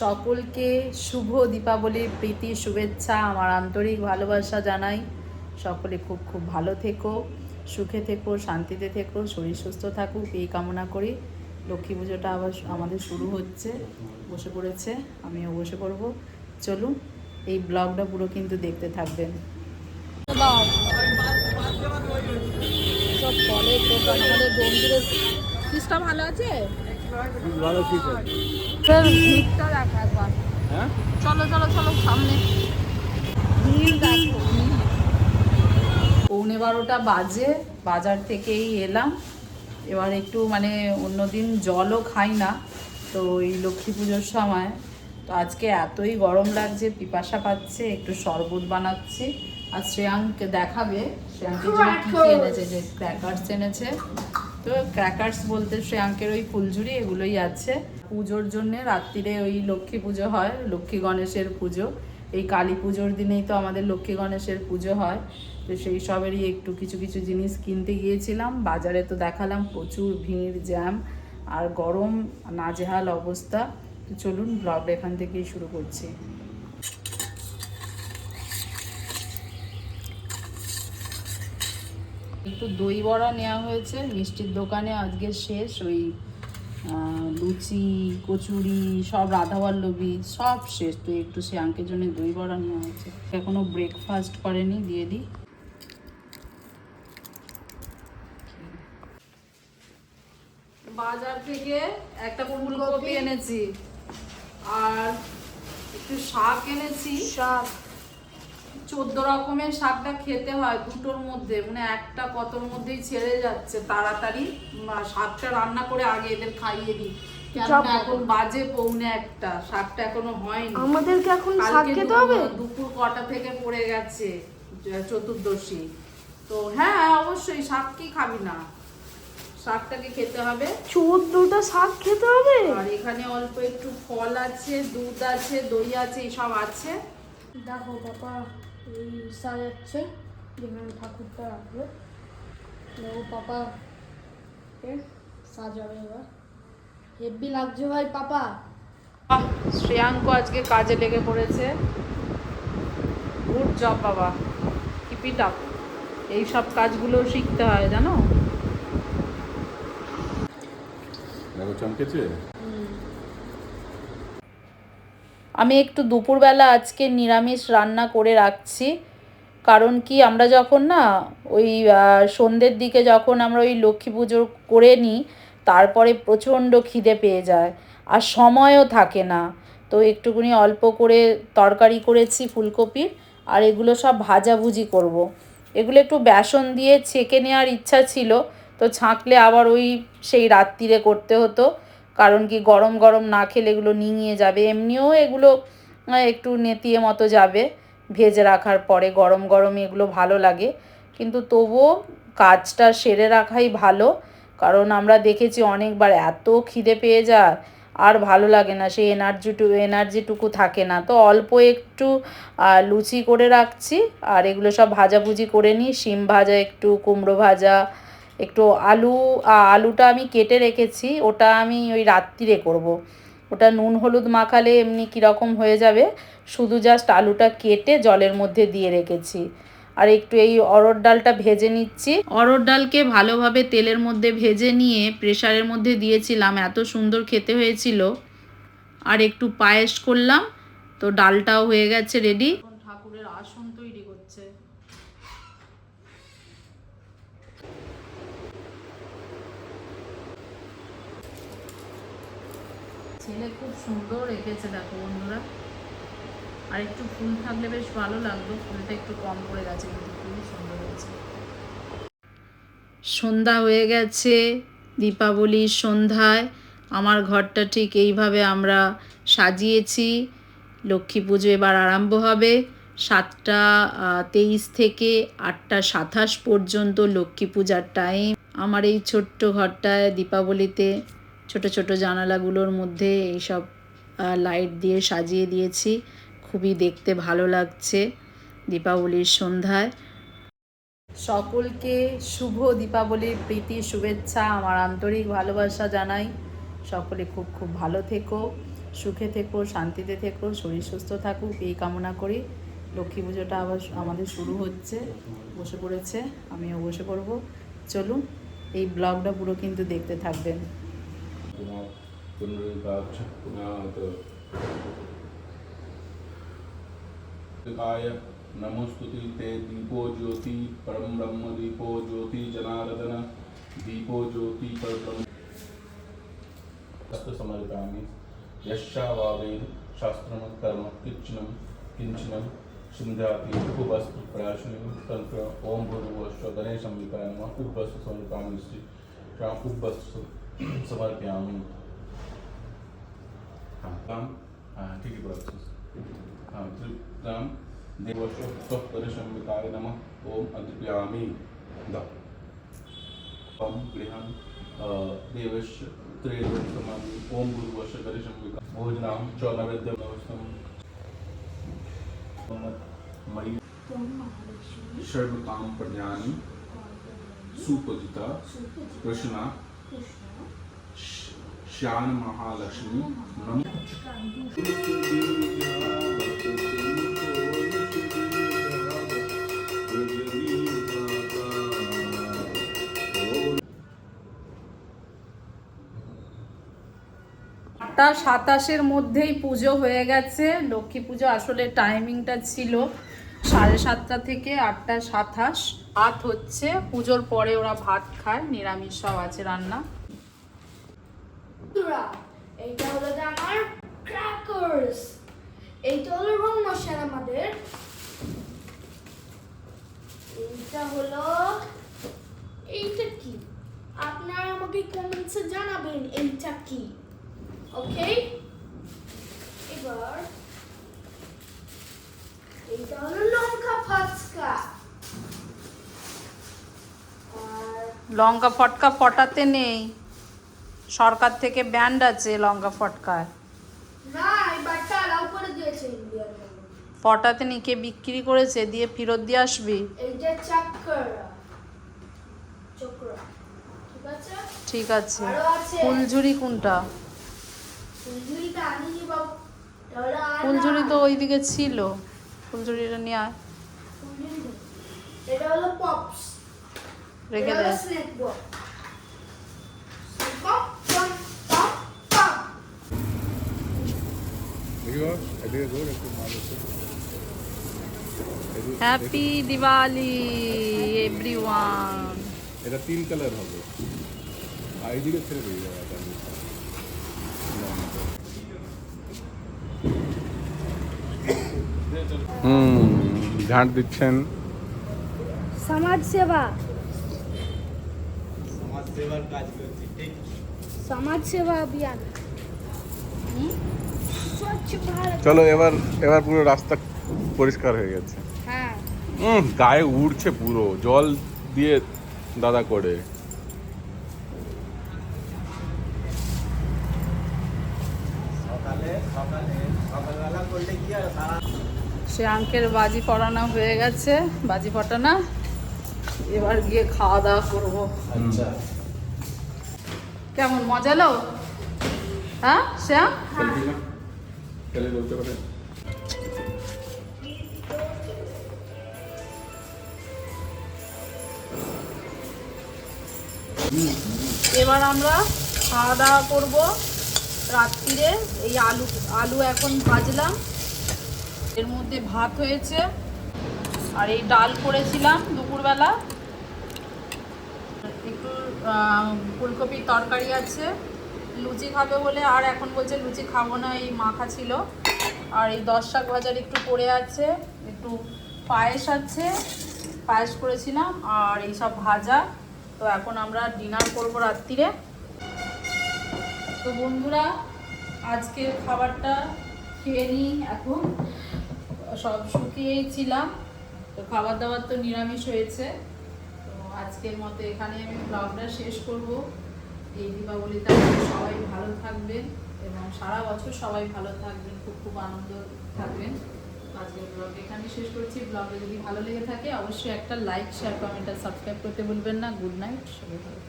সকলকে শুভ দীপাবলির প্রীতি, শুভেচ্ছা, আমার আন্তরিক ভালোবাসা জানাই। সকলে খুব খুব ভালো থেকো, সুখে থেকো, শান্তিতে থেকো, শরীর সুস্থ থাকুক, এই কামনা করি। লক্ষ্মী পুজোটা আবার আমাদের শুরু হচ্ছে, বসে পড়েছে, আমিও বসে পড়ব। চলুন, এই ব্লগটা পুরো কিন্তু দেখতে থাকবেন। সব ডোমজুড়ের ভালো আছে? পৌনে বারোটা বাজে, বাজার থেকেই এলাম। এবার একটু মানে অন্যদিন জলও খাই না, তো এই লক্ষ্মী পুজোর সময়। তো আজকে এতই গরম লাগছে, পিপাসা পাচ্ছে, একটু শরবত বানাচ্ছি। আর শ্রেয়াংকে দেখাবে শ্রেয়াঙ্কের জন্য এনেছে, যে ক্র্যাকার্স এনেছে। তো ক্র্যাকার্স বলতে শ্রেয়াঙ্কের ওই ফুলঝুরি, এগুলোই আছে। পুজোর জন্যে রাত্রিরে ওই লক্ষ্মী পুজো হয়, লক্ষ্মী গণেশের পুজো। এই কালী পুজোর দিনেই তো আমাদের লক্ষ্মী গণেশের পুজো হয়। তো সেই সবেরই একটু কিছু কিছু জিনিস কিনতে গিয়েছিলাম। বাজারে তো দেখালাম প্রচুর ভিড়, জ্যাম আর গরম, নাজেহাল অবস্থা। তো চলুন ব্লগটা এখান থেকেই শুরু করছি। একটু দই বড়া নেওয়া হয়েছে মিষ্টির দোকানে আজকে শেষ ওই লুচি কচুরি সব রাধাবল্লভী সব শেষ তো একটু সে আঙ্কের জন্য দই বড়া নেওয়া হয়েছে। এখনও ব্রেকফাস্ট করেনি দিয়ে দিই। বাজার থেকে একটা ফুলকপি এনেছি আর একটু শাক এনেছি। শাক। চোদ্দ রকমের শাকটা খেতে হয় দুটোর মধ্যে মানে একটা কতর মধ্যেই ছেড়ে যাচ্ছে। তাড়াতাড়ি শাকটা রান্না করে আগে এদের খাইয়ে দিই। এখন বাজে পৌনে একটা শাকটা এখনও হয়নি। আমাদেরকে এখন শাক খেতে হবে? দুপুর কটা থেকে পড়ে গেছে চতুর্দশী। তো হ্যাঁ অবশ্যই শাক কি খাবি না? শাকটাকে খেতে হবে। চোদ্দটা শাক খেতে হবে? আর এখানে অল্প একটু ফল আছে দুধ আছে দই আছে এইসব আছে। দেখো বাবা। সাজাচ্ছে যেখানে ঠাকুরটা রাখবে। দেখো পাপা এ সাজাবে এবার। হেভি লাগছে ভাই পাপা। আহ, শ্রেয়াঙ্ক আজকে কাজে লেগে পড়েছে। গুড জব বাবা। কিপ ইট আপ এই সব কাজগুলো শিখতে হয় জানো? দেখো চমকেছে? আমি একটু দুপুরবেলা আজকে নিরামিষ রান্না করে রাখছি। কারণ কি, আমরা যখন না ওই সন্ধ্যের দিকে যখন আমরা ওই লক্ষ্মী পুজো করে নিই, তারপরে প্রচণ্ড খিদে পেয়ে যায় আর সময়ও থাকে না। তো একটুখানি অল্প করে তরকারি করেছি ফুলকপির আর এগুলো সব ভাজাভুজি করব। এগুলো একটু বেসন দিয়ে ছেঁকে নেওয়ার ইচ্ছা ছিল, তো ছাঁকলে আবার ওই সেই রাত্রিরে করতে হতো। কারণ কি গরম গরম না খেলে এগুলো নিঙিয়ে যাবে, এমনিও এগুলো একটু নেতিয়ে মতো যাবে ভেজে রাখার পরে, গরম গরম এগুলো ভালো লাগে। কিন্তু তবুও কাজটা সেরে রাখাই ভালো, কারণ আমরা দেখেছি অনেকবার এত খিদে পেয়ে যায়, আর ভালো লাগে না, সেই এনার্জিটু এনার্জিটুকু থাকে না। তো অল্প একটু লুচি করে রাখছি, আর এগুলো সব ভাজাভুজি করে নিই, শিম ভাজা, একটু কুমড়ো ভাজা একটু আলু আলুটা আমি কেটে রেখেছি ওটা আমি ওই রাত্রিরে করব। ওটা নুন হলুদ মাখালে এমনি কীরকম হয়ে যাবে শুধু জাস্ট আলুটা কেটে জলের মধ্যে দিয়ে রেখেছি। আর একটু এই অরড় ডালটা ভেজে নিচ্ছি। অরড় ডালকে ভালোভাবে তেলের মধ্যে ভেজে নিয়ে প্রেশারের মধ্যে দিয়েছিলাম এত সুন্দর খেতে হয়েছিল। আর একটু পায়েস করলাম তো ডালটাও হয়ে গেছে রেডি ঠাকুরের আসন তৈরি করছে। ছেলে খুব সুন্দর রেখেছে দেখো বন্ধুরা। আর একটু ফুল থাকলে বেশ ভালো লাগতো ফুলটা একটু কম পড়ে গেছে, কিন্তু খুবই সুন্দর হয়েছে। সন্ধ্যা হয়ে গেছে, দীপাবলির সন্ধ্যায়। আমার ঘরটা ঠিক এইভাবে আমরা সাজিয়েছি। লক্ষ্মী পুজো এবার আরম্ভ হবে সাতটা তেইশ থেকে আটটা সাতাশ পর্যন্ত লক্ষ্মী পূজার টাইম আমার এই ছোট্ট ঘরটায় দীপাবলিতে ছোট ছোট জানালাগুলোর মধ্যে এইসব লাইট দিয়ে সাজিয়ে দিয়েছি। খুবই দেখতে ভালো লাগছে দীপাবলির সন্ধ্যায়। সকলকে শুভ দীপাবলির প্রীতি, শুভেচ্ছা, আমার আন্তরিক ভালোবাসা জানাই। সকলে খুব খুব ভালো থেকো, সুখে থেকো, শান্তিতে থেকো, শরীর সুস্থ থাকুক, এই কামনা করি। লক্ষ্মী পুজোটা আবার আমাদের শুরু হচ্ছে, বসে পড়েছে, আমিও বসে পড়ব। চলুন, এই ব্লগটা পুরো কিন্তু দেখতে থাকবেন। पुनः नमोस्तुति ते दीपो ज्योति परम ब्रह्म दीपो ज्योति जनार्दन दीपो ज्योति परब्रह्म। हस्त समर्पयामि यश्चावावेद शास्त्रम कर्म किच्चनम किंचन सिंध्याति उपवस्तु प्रयासनिम तंत्र ओम भूर्भुवस्व गणेशं विकाय नमः। उपवस्तु समर्पयामि श्री उपवस्तु सवाल पे आऊँ काम हाँ ठीक है बात हाँ तो त्रिपुरां देवशो त्वः परशम्बिकाय नमः। ओम अद्रिप्यामि द। त्वं गृहं देवश त्रयोदशमानि ओम गुरुवश परिश्रम परिशम्बिका भोजनां च नवेद्यमवस्थं मई षड् काम प्रज्ञानि। सुपजिता कृष्णा। श्यान महालक्ष्मी नम আটটা সাতাশের মধ্যেই পুজো হয়ে গেছে লক্ষ্মী পুজো আসলে টাইমিংটা ছিল সাড়ে সাতটা থেকে আটটা সাতাশ ভাত হচ্ছে পুজোর পরে ওরা ভাত খায় নিরামিষ সব আছে রান্না এইটা হলো আমার ক্র্যাকার্স এইটা হলো রং মশাল আমাদের। এইটা হলো, এইটা কি? আপনারা আমাকে কমেন্টসে জানাবেন এইটা কি। ওকে এবার, এইটা হলো লঙ্কা আর লঙ্কা ফটকা ফটাতে নেই। সরকার থেকে ব্যান্ড আছে লঙ্কা ফটকায় ফটাতে নিয়ে কে বিক্রি করেছে দিয়ে ফেরত দিয়ে আসবি। ঠিক আছে? ফুলঝুরি কোনটা। ফুলঝুরি তো ওইদিকে ছিল। ফুলঝুরিটা নিয়ে আয়। এটা হলো পপস রেখে দে snake ball pop pop pop pop দেখো এদিকে ঘোর একটু মানুষ হ্যাপি দিওয়ালি এভরিওয়ান এটা তিন কালার হবে আর এইদিকে ছেড়ে দিয়ে যাবে হুম ঝাঁট দিচ্ছেন সমাজ সেবা সমাজ সেবা অভিযান স্বচ্ছ ভারত চলো এবার এবার পুরো রাস্তা পরিষ্কার হয়ে গেছে। হ্যাঁ। উম, গায়ে উড়ছে পুরো জল দিয়ে দাদা করে। সে আঙ্কের বাজি পড়ানো হয়ে গেছে বাজি পটানা। এবার গিয়ে খাওয়া দাওয়া করব। কেমন মজা লো হ্যাঁ শ্যাম? এবার আমরা খাওয়া দাওয়া করব রাত্রিরে। এই আলু আলু এখন ভাজলাম। এর মধ্যে ভাত হয়েছে। আর এই ডাল করেছিলাম দুপুরবেলা। একটু ফুলকপির তরকারি আছে। লুচি খাবে বলে আর এখন বলছে লুচি খাব না, এই মাখা ছিল। আর এই দশ শাক ভাজার একটু পড়ে আছে, একটু পায়েস আছে, পায়েস করেছিলাম আর এই সব ভাজা। তো এখন আমরা ডিনার করব রাত্রিরে। তো বন্ধুরা, আজকের খাবারটা খেয়ে নিই এখন। সব শুকিয়েই ছিলাম তো খাবার দাবার তো নিরামিষ হয়েছে। তো আজকের মতো এখানে আমি ব্লগটা শেষ করব। এই দীপাবলিতে সবাই ভালো থাকবেন এবং সারা বছর সবাই ভালো থাকবেন, খুব খুব আনন্দ থাকবেন। আজকের ব্লগ এখানে শেষ করছি। ব্লগে যদি ভালো লেগে থাকে, অবশ্যই একটা লাইক শেয়ার কমেন্ট আর সাবস্ক্রাইব করতে ভুলবেন না। গুড নাইট সবাই ভালো